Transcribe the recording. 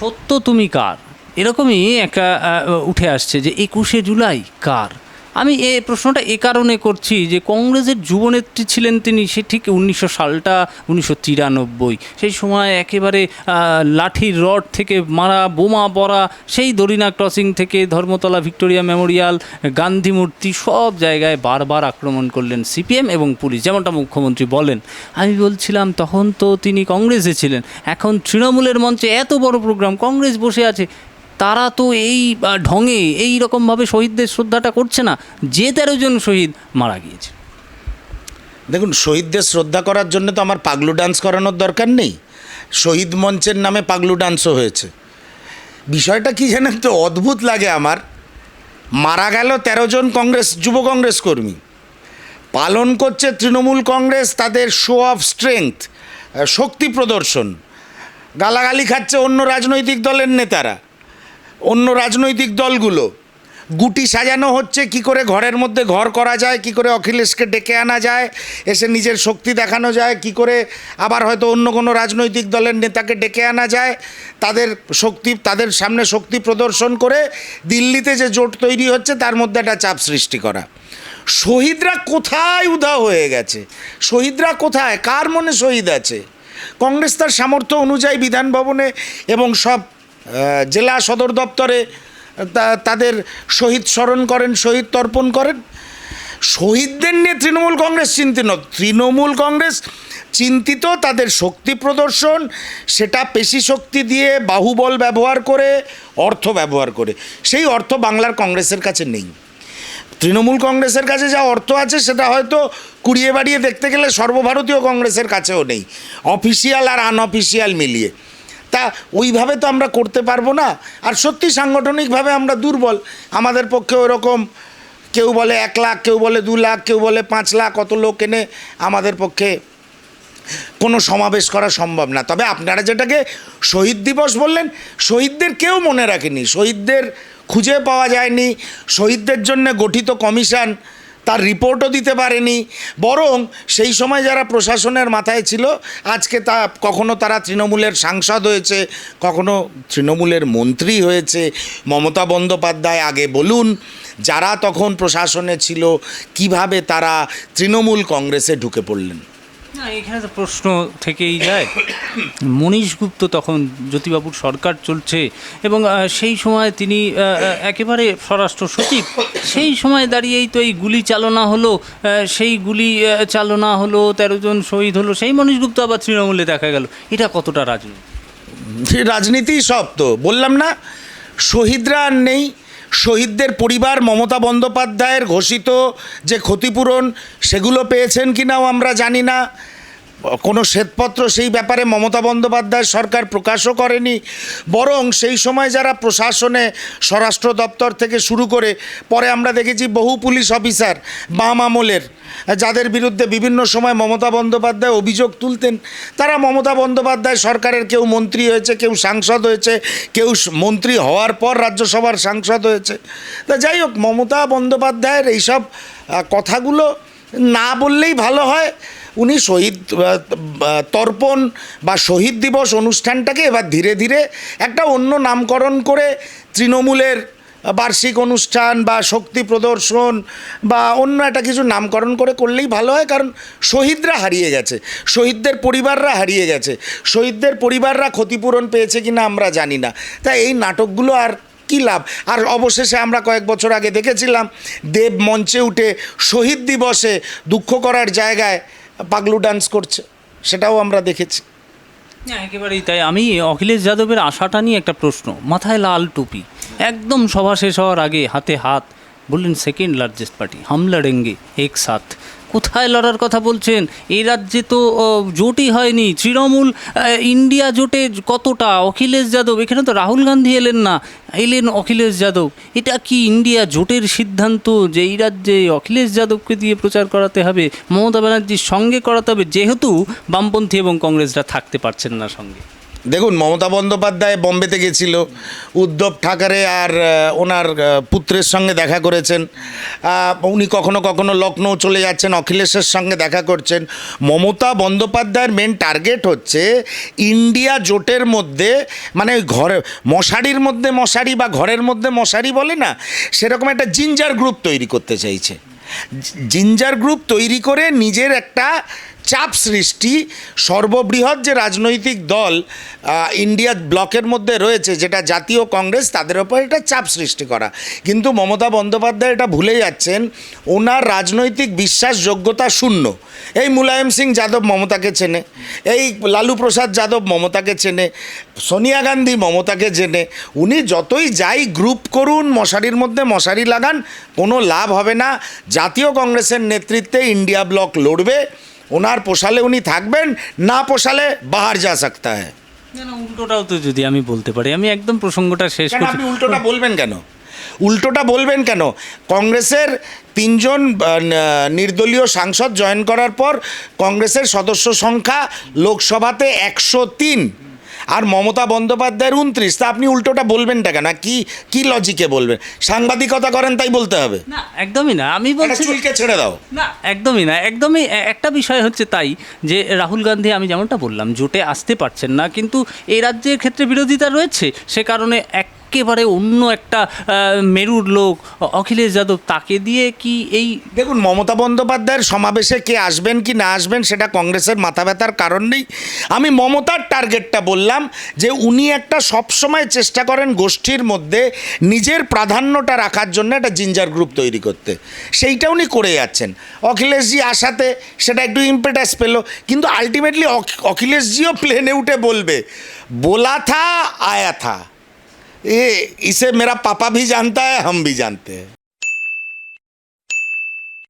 সত্য তুমি কার? এরকমই একটা উঠে আসছে যে একুশে জুলাই কার? আমি এ প্রশ্নটা এ কারণে করছি যে কংগ্রেসের যুবনেত্রী ছিলেন তিনি, সে ঠিক উনিশশো সালটা, উনিশশো তিরানব্বই। সেই সময় একেবারে লাঠির রড থেকে মারা, বোমা পড়া সেই দরিনা ক্রসিং থেকে ধর্মতলা ভিক্টোরিয়া মেমোরিয়াল, গান্ধী মূর্তি সব জায়গায় বারবার আক্রমণ করলেন সিপিএম এবং পুলিশ, যেমনটা মুখ্যমন্ত্রী বলেন। আমি বলছিলাম, তখন তো তিনি কংগ্রেসে ছিলেন। এখন তৃণমূলের মঞ্চে এত বড় প্রোগ্রাম, কংগ্রেস বসে আছে। তারা তো এই ঢঙে এই রকমভাবে শহীদদের শ্রদ্ধাটা করছে না। যে তেরো জন শহীদ মারা গিয়েছে। দেখুন, শহীদদের শ্রদ্ধা করার জন্য তো আমার পাগলু ডান্স করানোর দরকার নেই। শহীদ মঞ্চের নামে পাগলু ডান্সও হয়েছে। বিষয়টা কি জানেন তো? অদ্ভুত লাগে আমার। মারা গেল তেরো জন কংগ্রেস, যুব কংগ্রেস কর্মী। পালন করছে তৃণমূল কংগ্রেস, তাদের শো অফ স্ট্রেংথ শক্তি প্রদর্শন। গালাগালি খাচ্ছে অন্য রাজনৈতিক দলের নেতারা। অন্য রাজনৈতিক দলগুলো। গুটি সাজানো হচ্ছে, কি করে ঘরের মধ্যে ঘর করা যায়, কি করে অখিলেশকে ডেকে আনা যায়, এসে নিজের শক্তি দেখানো যায়, কি করে আবার হয়তো অন্য কোনো রাজনৈতিক দলের নেতাকে ডেকে আনা যায়, তাদের শক্তি, তাদের সামনে শক্তি প্রদর্শন করে দিল্লিতে যে জোট তৈরি হচ্ছে, তার মধ্যে একটা চাপ সৃষ্টি করা। শহীদরা কোথায় উধাও হয়ে গেছে? শহীদরা কোথায়? কার মনে শহীদ আছে? কংগ্রেস তার সামর্থ্য অনুযায়ী বিধান ভবনে এবং সব জেলা সদর দপ্তরে তাদের শহীদ স্মরণ করেন, শহীদ তর্পণ করেন। শহীদদের নিয়ে তৃণমূল কংগ্রেস চিন্তিত। তৃণমূল কংগ্রেস চিন্তিত, তাদের শক্তি প্রদর্শন, সেটা পেশি শক্তি দিয়ে বাহুবল ব্যবহার করে, অর্থ ব্যবহার করে। সেই অর্থ বাংলার কংগ্রেসের কাছে নেই। তৃণমূল কংগ্রেসের কাছে যা অর্থ আছে, সেটা হয়তো কুড়িয়ে বাড়িয়ে দেখতে গেলে সর্বভারতীয় কংগ্রেসের কাছেও নেই। অফিসিয়াল আর আনঅফিসিয়াল মিলিয়ে। তা ওইভাবে তো আমরা করতে পারব না। আর সত্যি সাংগঠনিকভাবে আমরা দুর্বল। আমাদের পক্ষে ওরকম কেউ বলে এক লাখ, কেউ বলে দু লাখ, কেউ বলে পাঁচ লাখ কত লোক এনে আমাদের পক্ষে কোনো সমাবেশ করা সম্ভব না। তবে আপনারা যেটাকে শহীদ দিবস বললেন, শহীদদের কেউ মনে রাখেনি। শহীদদের খুঁজে পাওয়া যায়নি। শহীদদের জন্য গঠিত কমিশন তার রিপোর্টও দিতে পারেনি। বরং সেই সময় যারা প্রশাসনের মাথায় ছিল, আজকে তা কখনো তারা তৃণমূলের সাংসদ হয়েছে, কখনো তৃণমূলের মন্ত্রী হয়েছে, মমতা বন্দ্যোপাধ্যায় আগে বলুন, যারা তখন প্রশাসনে ছিল, কীভাবে তারা তৃণমূল কংগ্রেসে ঢুকে পড়লেন? এখানে তো প্রশ্ন থেকেই যায়। মনীশ গুপ্ত তখন জ্যোতিবাবুর সরকার চলছে এবং সেই সময় তিনি একেবারে স্বরাষ্ট্র সচিব, সেই সময় দাঁড়িয়েই তো এই গুলি চালনা হলো সেই গুলি চালনা হলো, তেরো জন শহীদ হলো, সেই মনীশ গুপ্ত আবার তৃণমূলে দেখা গেল। এটা কতটা রাজনীতি রাজনীতি সব তো, বললাম না, শহীদরা আর নেই শহীদদের পরিবার মমতা বন্দ্যোপাধ্যায়ের ঘোষিত যে ক্ষতিপূরণ সেগুলো পেয়েছেন কিনাও আমরা জানি না। কোনো শ্বেতপত্র সেই ব্যাপারে মমতা বন্দ্যোপাধ্যায় সরকার প্রকাশও করেনি, বরং সেই সময় যারা প্রশাসনে স্বরাষ্ট্র দপ্তর থেকে শুরু করে, পরে আমরা দেখেছি বহু পুলিশ অফিসার বাম আমলের, যাদের বিরুদ্ধে বিভিন্ন সময় মমতা বন্দ্যোপাধ্যায় অভিযোগ তুলতেন, তারা মমতা বন্দ্যোপাধ্যায় সরকারের কেউ মন্ত্রী হয়েছে, কেউ সাংসদ হয়েছে, কেউ মন্ত্রী হওয়ার পর রাজ্যসভার সাংসদ হয়েছে। তা যাই হোক, মমতা বন্দ্যোপাধ্যায়ের এইসব কথাগুলো না বললেই ভালো হয় উনি শহীদ তর্পণ বা শহীদ দিবস অনুষ্ঠানটাকে এবার ধীরে ধীরে একটা অন্য নামকরণ করে তৃণমূলের বার্ষিক অনুষ্ঠান বা শক্তি প্রদর্শন বা অন্য একটা কিছু নামকরণ করে করলেই ভালো হয়, কারণ শহীদরা হারিয়ে গেছে, শহীদদের পরিবাররা হারিয়ে গেছে, শহীদদের পরিবাররা ক্ষতিপূরণ পেয়েছে কিনা আমরা জানি না। তাই এই নাটকগুলো আর কী লাভ? আর অবশেষে আমরা কয়েক বছর আগে দেখেছিলাম, দেব মঞ্চে উঠে শহীদ দিবসে দুঃখ করার জায়গায় পাগলু ডান্স করছে, সেটাও আমরা দেখেছি। একেবারেই তাই। আমি অখিলেশ যাদবের আশাটা নিয়ে একটা প্রশ্ন, মাথায় লাল টুপি, একদম সভা শেষ হওয়ার আগে হাতে হাত, বললেন সেকেন্ড লার্জেস্ট পার্টি হামলা রেঙ্গে এক সাথ। কোথায় লড়ার কথা বলছেন? এই রাজ্যে তো জোটই হয়নি। তৃণমূল ইন্ডিয়া জোটে কতটা? অখিলেশ যাদব, এখানে তো রাহুল গান্ধী এলেন না। এলেন অখিলেশ যাদব। এটা কি ইন্ডিয়া জোটের সিদ্ধান্ত যে এই রাজ্যে অখিলেশ যাদবকে দিয়ে প্রচার করাতে হবে, মমতা ব্যানার্জির সঙ্গে করাতে হবে? যেহেতু বামপন্থী এবং কংগ্রেসরা থাকতে পারছেন না সঙ্গে। দেখুন, মমতা বন্দ্যোপাধ্যায় বম্বেতে গেছিল, উদ্ধব ঠাকরে আর ওনার পুত্রের সঙ্গে দেখা করেছেন। উনি কখনো কখনো লখনৌ চলে যাচ্ছেন, অখিলেশের সঙ্গে দেখা করছেন। মমতা বন্দ্যোপাধ্যায়ের মেন টার্গেট হচ্ছে ইন্ডিয়া জোটের মধ্যে মানে ঘরে, মশারির মধ্যে মশারি বা ঘরের মধ্যে মশারি বলে না, সেরকম একটা জিঞ্জার গ্রুপ তৈরি করতে চাইছে। জিঞ্জার গ্রুপ তৈরি করে নিজের একটা চাপ সৃষ্টি সর্ববৃহৎ যে রাজনৈতিক দল ইন্ডিয়া ব্লকের মধ্যে রয়েছে, যেটা জাতীয় কংগ্রেস, তাদের ওপর এটা চাপ সৃষ্টি করা। কিন্তু মমতা বন্দ্যোপাধ্যায় এটা ভুলে যাচ্ছেন, ওনার রাজনৈতিক বিশ্বাসযোগ্যতা শূন্য। এই মুলায়ম সিং যাদব মমতাকে চেনে, এই লালু প্রসাদ যাদব মমতাকে চেনে, সোনিয়া গান্ধী মমতাকে চেনে, উনি যতই যাই গ্রুপ করুন, মশারির মধ্যে মশারি লাগান, কোনো লাভ হবে না। জাতীয় কংগ্রেসের নেতৃত্বে ইন্ডিয়া ব্লক লড়বে। ওনার পোষালে উনি থাকবেন না পোষালে বাহার যা সকতা হ্যাঁ উল্টোটাও তো যদি আমি বলতে পারি আমি একদম প্রসঙ্গটা শেষ করি আপনি উল্টোটা বলবেন কেন? উল্টোটা বলবেন কেন? কংগ্রেসের তিনজন নির্দলীয় সাংসদ জয়েন করার পর কংগ্রেসের সদস্য সংখ্যা লোকসভাতে একশো তিন। আর মমতা বন্দ্যোপাধ্যায়ের উনত্রিশ তা আপনি উল্টোটা বলবেন বলবেনটা কেন? কি কি লজিকে বলবেন? সাংবাদিকতা করেন তাই বলতে হবে। না একদমই না। আমি বলছি চুলকে ছেড়ে দাও। না একদমই না। একদমই একটা বিষয় হচ্ছে তাই যে রাহুল গান্ধী আমি যেমনটা বললাম জোটে আসতে পারছেন না কিন্তু এই রাজ্যের ক্ষেত্রে বিরোধিতা রয়েছে সে কারণে একেবারে অন্য একটা মেরুর লোক অখিলেশ যাদব, তাকে দিয়ে কি এই দেখুন, মমতা বন্দ্যোপাধ্যায়ের সমাবেশে কে আসবেন কি না আসবেন সেটা কংগ্রেসের মাথা ব্যথার কারণ নেই। আমি মমতার টার্গেটটা বললাম যে উনি একটা সবসময় চেষ্টা করেন গোষ্ঠীর মধ্যে নিজের প্রাধান্যটা রাখার জন্য একটা জিঞ্জার গ্রুপ তৈরি করতে। সেইটা উনি করে যাচ্ছেন। অখিলেশজি আসাতে সেটা একটু ইম্পেটাস পেল, কিন্তু আলটিমেটলি অখিলেশজিও প্লেনে উঠে বলবে বোলা থা আয়া থা ये इसे मेरा पापा भी जानता है हम भी जानते हैं।